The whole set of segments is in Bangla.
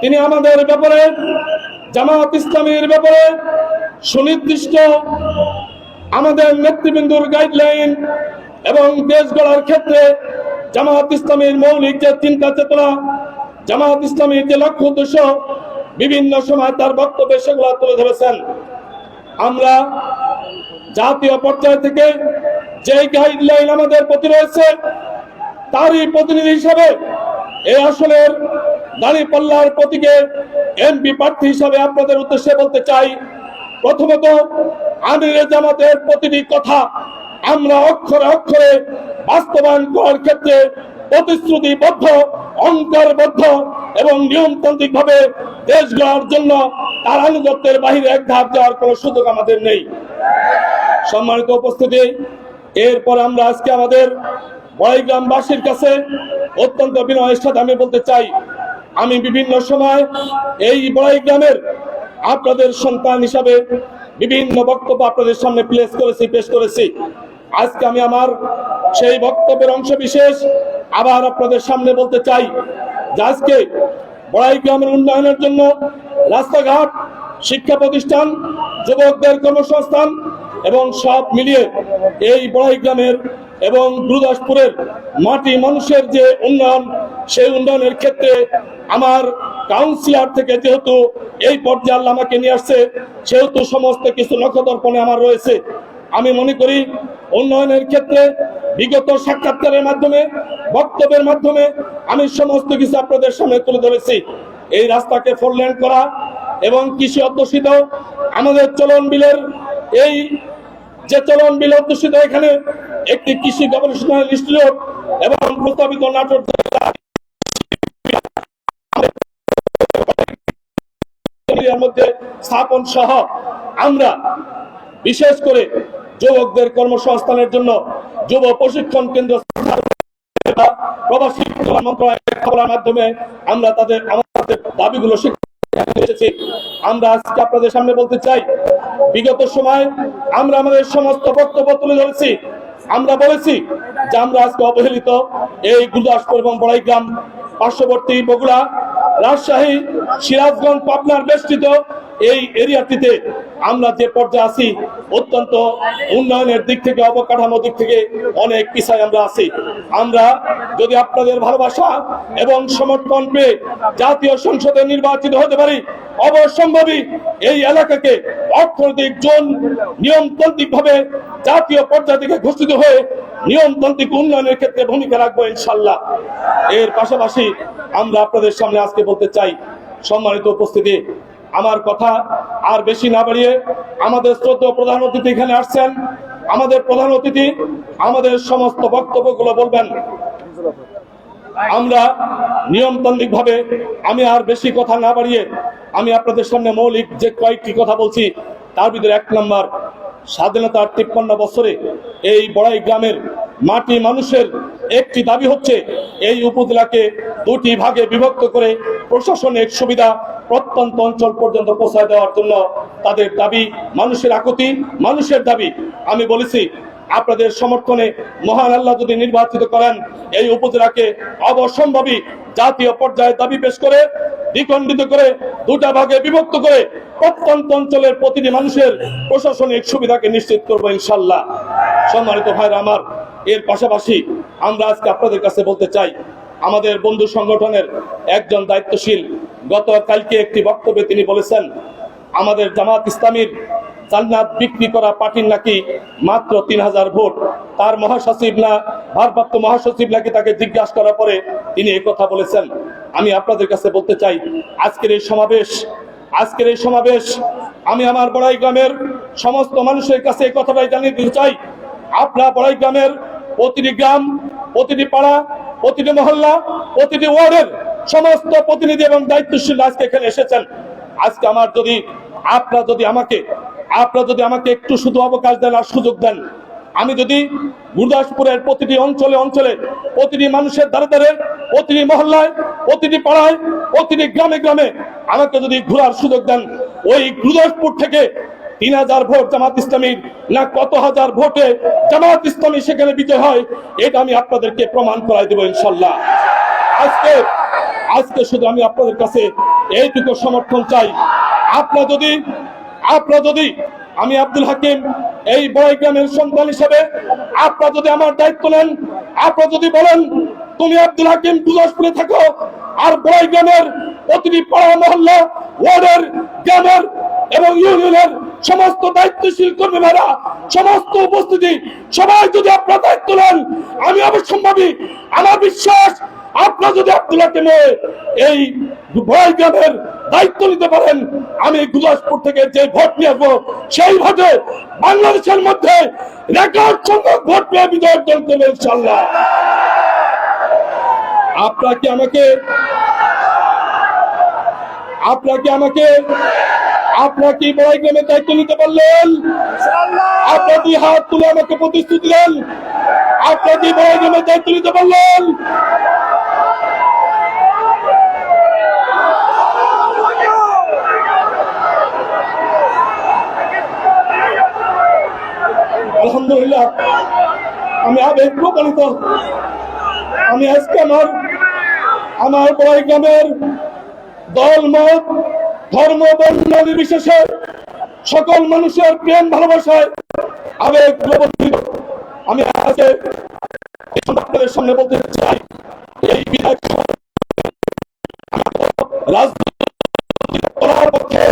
তিনি আমাদের ব্যাপারে, জামাত ইসলামীর ব্যাপারে সুনির্দিষ্ট আমাদের নেতৃবৃন্দুর গাইডলাইন এবং দেশ গড়ার ক্ষেত্রে জামাত ইসলামীর মৌলিক যে চিন্তা চেতনা, জামাত ইসলামীর যে লক্ষ্য উদ্দেশ্য, বিভিন্ন সময় তার বক্তব্যে সেগুলো তুলে ধরেছেন। আমরা জাতীয় পর্যায় থেকে যে গাইডলাইন আমাদের প্রতি রয়েছে, তারই প্রতিনিধি হিসাবে এই আসলের দাঁড়ি পাল্লার প্রতীকে এমপি প্রার্থী হিসাবে আপনাদের উদ্দেশ্যে বলতে চাই, প্রথমত, আমির জামাতের প্রতিটি কথা আমরা অক্ষরে অক্ষরে বাস্তবায়ন করার ক্ষেত্রে প্রতিশ্রুতিবদ্ধ, অঙ্কারবদ্ধ এবং নিয়মতান্ত্রিক ভাবে দেশ গড়ার জন্য তার আনুগত্যের বাহিরে এক ধাপ যাওয়ার কোনো সুযোগ আমাদের নেই। সম্মানিত উপস্থিতি, এরপর আমরা আজকে আমাদের বড়াইগ্রামবাসীর কাছে অত্যন্ত বিনয়ের সাথে আমি বলতে চাই আমি বিভিন্ন সময় এই বড়াইগ্রামের আপনাদের সন্তান হিসাবে বিভিন্ন বক্তব্য আপনাদের সামনে প্লেস করেছি, পেশ করেছি। আজকে আমি আমার সেই বক্তব্যের অংশ বিশেষ আবার আপনাদের সামনে বলতে চাই যে আজকে বড়াই গ্রামের উন্নয়নের জন্য রাস্তাঘাট, শিক্ষা প্রতিষ্ঠান, যুবকদের কর্মসংস্থান এবং সব মিলিয়ে এই বড়াই গ্রামের এবং গুরুদাসপুরের মাটি মানুষের যে উন্নয়ন, সেই উন্নয়নের ক্ষেত্রে আমার কাউন্সিলর থেকে যেহেতু এই পর্যায়ে আমাকে নিয়ে আসছে, সেহেতু সমস্ত কিছু নক্ষদর্পণে আমার রয়েছে। আমি মনে করি উন্নয়নের ক্ষেত্রে বিগত সাক্ষাৎকারের মাধ্যমে, বক্তব্যের মাধ্যমে আমি সমস্ত কিছু আপনাদের সামনে তুলে ধরেছি। এই রাস্তাকে ফোর লেন করা এবং কৃষি অধ্যুষিত, আমাদের চলন বিলের এই যে চলন বিল অধ্যুষিত এখানে একটি কৃষি গবেষণা ইনস্টিটিউট এবং প্রস্তাবিত নাটক মধ্যে স্থাপন সহ আমরা, বিশেষ করে যুবকদের কর্মসংস্থানের জন্য যুব প্রশিক্ষণ কেন্দ্র প্রবাসী মন্ত্রণালয়ের মাধ্যমে আমরা তাদের, আমাদের দাবিগুলো এসেছি। আমরা আজকে আপনাদের সামনে বলতে চাই, বিগত সময় আমরা আমাদের সমস্ত বক্তব্য তুলে ধরেছি। আমরা বলেছি যে আমরা আজকে অবহেলিত এই গুরুদাসপুর এবং বড়াইগ্রাম পার্শ্ববর্তী বগুড়া, রাজশাহী, সিরাজগঞ্জ, পাবনার বেষ্টিত এই এরিয়াটিতে আমরা যে পর্যায়ে আছি, অত্যন্ত উন্নয়নের দিক থেকে, অবকাঠামো দিক থেকে অনেক পিছায় আমরা আছি। আমরা যদি আপনাদের ভালোবাসা এবং সমর্থন পেয়ে জাতীয় সংসদে নির্বাচিত হতে পারি, অবশ্যম্ভাবী এই এলাকাকে অর্থনৈতিক জোন নিয়মতান্ত্রিক ভাবে জাতীয় পর্যায় থেকে ঘোষিত হয়ে নিয়মতান্ত্রিক উন্নয়নের ক্ষেত্রে ভূমিকা রাখব ইনশাল্লাহ। এর পাশাপাশি আমরা আপনাদের সামনে আজকে বলতে চাই, সম্মানিত উপস্থিতি আমার কথা আর বেশি না বাড়িয়ে আমাদের শ্রদ্ধ প্রধান অতিথি এখানে আসছেন। আমাদের প্রধান অতিথি আমাদের সমস্ত বক্তব্যগুলো বলবেন। আমরা নিয়মতান্ত্রিক ভাবে আমি আর বেশি কথা না বাড়িয়ে আমি আপনাদের সামনে মৌলিক যে কয়েকটি কথা বলছি, তার ভিতরে এক নম্বর, স্বাধীনতার তিপ্পান্ন বছরে এই বড়াই গ্রামের মাটি মানুষের একটি দাবি হচ্ছে, এই উপজেলাকে দুটি ভাগে বিভক্ত করে প্রশাসনিক সুবিধা প্রত্যন্ত অঞ্চল পর্যন্ত পৌঁছায় দেওয়ার জন্য তাদের দাবি মানুষের আকুতি, মানুষের দাবি। আমি বলেছি, আপনাদের সমর্থনে মহান আল্লাহ যদি নির্বাচিত করেন, এই উপজেলাকে অবসম্ভাবী জাতীয় পর্যায়ে দাবি পেশ করে, দ্বিখণ্ডিত করে, দুটা ভাগে বিভক্ত করে প্রত্যন্ত অঞ্চলের প্রতিটি মানুষের প্রশাসনিক সুবিধাকে নিশ্চিত করব ইনশাল্লাহ। সম্মানিত ভাইরা আমার, এর পাশাপাশি আমরা আজকে আপনাদের কাছে বলতে চাই, আমাদের বন্ধু সংগঠনের একজন দায়িত্বশীল গতকালকে একটি বক্তব্যে তিনি বলেছেন, আমাদের জামাত ইসলামীর জান্নাত বিক্রি করা পার্টির নাকি মাত্র তিন হাজার ভোট, তার মহাসচিব না ভারপ্রাপ্ত মহাসচিব নাকি তাকে জিজ্ঞাসা করার পরে তিনি কথা বলেছেন। আমি আপনাদের কাছে বলতে চাই, আজকের এই সমাবেশ, আজকের এই সমাবেশ, আমি আমার বড়াই গ্রামের সমস্ত মানুষের কাছে এই কথাটাই জানিয়ে দিতে চাই। আপনার বড়াই গ্রামের প্রতিটি গ্রাম, প্রতিটি পাড়া, প্রতিটি মহল্লা, প্রতিটি ওয়ার্ডের সমস্ত প্রতিনিধি এবং দায়িত্বশীল আজকে এখানে এসেছেন। আজকে আমার যদি, আপনারা যদি আমাকে, আপনারা যদি আমাকে একটু শুধু অবকাশ দেন আর সুযোগ দেন আমি যদি গুরদাসপুরের প্রতিটি অঞ্চলে অঞ্চলে প্রতিটি মানুষের দ্বারে দ্বারে প্রতিটি মহল্লায়, প্রতিটি পাড়ায়, প্রতিটি গ্রামে গ্রামে আমাকে যদি ঘোরার সুযোগ দেন, ওই গুরদাসপুর থেকে তিন হাজার ভোট জামাত ইসলামীর না কত হাজার ভোটে জামাত ইসলামী সেখানে বিজয় হয়, এটা আমি আপনাদেরকে প্রমাণ করাই দেবো ইনশাল্লাহ। আজকে আজকে শুধু আমি আপনাদের কাছে এইটুকু সমর্থন চাই। আপনারা যদি আপনারা যদি আমি আব্দুল হাকিম, এই বড় গ্রামের সন্তান হিসেবে আপনারা যদি আমার দায়িত্ব নেন, আপনারা যদি বলেন, তুমি আব্দুল হাকিম গুলাসপুরে থাকো আর বড় গ্রামের প্রতিটি পাড়া মহল্লা, ওয়ার্ডের, গ্রামের এবং ইউনিয়নের সমস্ত দায়িত্বশীল কর্মীরা সমস্ত উপস্থিতি, সবাই যদি আপনার দায়িত্ব নেন, আমি অবশ্যম্ভাবী। আমার বিশ্বাস, আপনারা যদি আব্দুল্লাহকে নিয়ে এই ভয় গ্রামের দায়িত্ব নিতে পারেন, আমি গুলাসপুর থেকে যে ভোট নিয়ে আসব, সেই ভোটে বাংলাদেশের মধ্যে রেকর্ড সংখ্যক ভোট পেয়ে বিজয় অর্জন করবে ইনশাল্লাহ আপনারা কি আমাকে, আপনারা কি আমাকে আপনারা কি বড়াই গ্রামের দায়িত্ব নিতে পারলেন? আপনারা কি হাত তুলে আমাকে প্রতিশ্রুতি দেন? আপনারা কি বড়াই গ্রামের দায়িত্ব নিতে পারলেন? আলহামদুলিল্লাহ আমি আবেগ প্রমাণিত আমি আজকে আমার আমার বড়াই গ্রামের দল মত ধর্ম, বর্ণ নির্বিশেষে সকল মানুষের প্রেম, ভালোবাসায় আবেগ, প্রবর্তিত। আমি আজকে আপনাদের সামনে বলতে চাই, এই বিধায়ক করার পক্ষে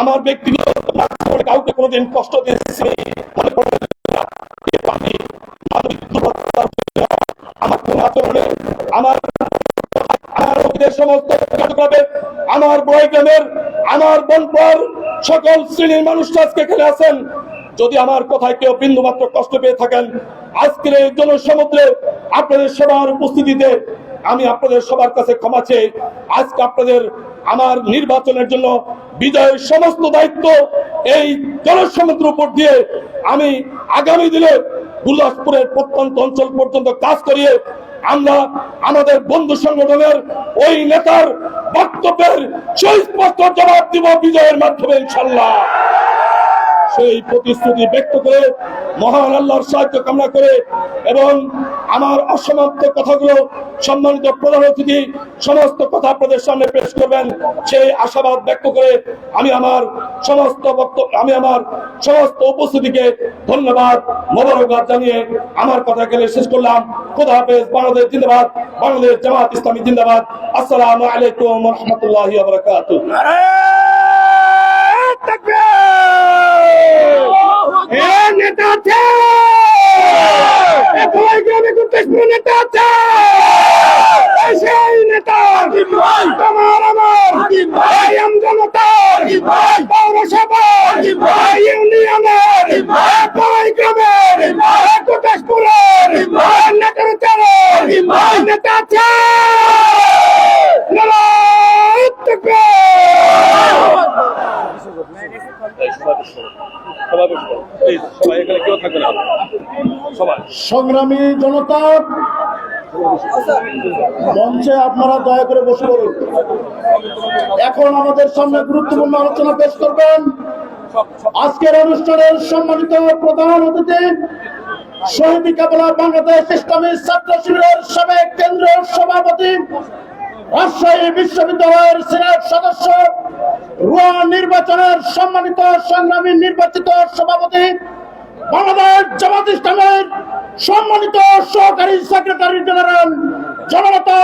আমার ব্যক্তিগত কাউকে কোনোদিন কষ্ট দিয়েছি মনে আমার কোন আচরণে আমার আমার সমস্ত কার্যকলাপে আমার বড় গ্রামের আমার বনপর সকল শ্রেণির মানুষরা আজকে এখানে আছেন। যদি আমার কথায় কেউ বিন্দু মাত্র কষ্ট পেয়ে থাকেন, আজকের এই জনসমুদ্রে আপনাদের সবার উপস্থিতিতে আমি আপনাদের সবার কাছে ক্ষমা চেয়ে আজকে আপনাদের আমার নির্বাচনের জন্য বিজয়ের সমস্ত দায়িত্ব এই জনসমুদ্র উপর দিয়ে আমি আগামী দিনে গুরদাসপুরের প্রত্যন্ত অঞ্চল পর্যন্ত কাজ করিয়ে আমরা আমাদের বন্ধু সংগঠনের ওই নেতার বক্তব্যের সুস্পষ্ট জবাব দিব বিজয়ের মাধ্যমে ইনশাল্লাহ সেই প্রতিশ্রুতি ব্যক্ত করে মহান আল্লাহর সাহায্য কামনা করে এবং আমার অসমাপ্ত কথাগুলো সম্মানিত প্রধান অতিথি, সমস্ত কথা আপনাদের সামনে পেশ করবেন। সেই আশাবাদ ব্যক্ত করে আমি আমার সমস্ত বক্তব্য আমি আমার সমস্ত উপস্থিতিকে ধন্যবাদ, মোবারকবাদ জানিয়ে আমার কথা গেলে শেষ করলাম। খোদা হাফেজ, বাংলাদেশ জিন্দাবাদ, বাংলাদেশ জামাত ইসলামী জিন্দাবাদ। আসসালামু আলাইকুম রহমতুল্লাহ বারকাতুহ এ নেতা আছে এ ভয় গুরুত্বপূর্ণ নেতা সেই নেতা তোমার আমার এই আমজনতার পৌরসভার ইউনিয়নের ভয় গ্রামের কুটাসপুরের নেতার চারের নেতা তাকবীর। সংগ্রামী জনতা, মঞ্চে আপনারা দয়া করে বসে পড়ুন। এখন আমাদের সামনে গুরুত্বপূর্ণ আলোচনা পেশ করবেন। আজকের অনুষ্ঠানের সম্মানিত প্রধান অতিথি, শহীদ কাবলা বাংলাদেশ ইসলামী ছাত্র শিবিরের সাবেক কেন্দ্রীয় সভাপতি, রাজশাহী বিশ্ববিদ্যালয়ের সিনেট সদস্য, রুয়া নির্বাচনের সম্মানিত সংগ্রামী নির্বাচিত সভাপতি, বাংলাদেশ জামাত ইসলামের সম্মানিত সহকারী সেক্রেটারি জেনারেল জননেতা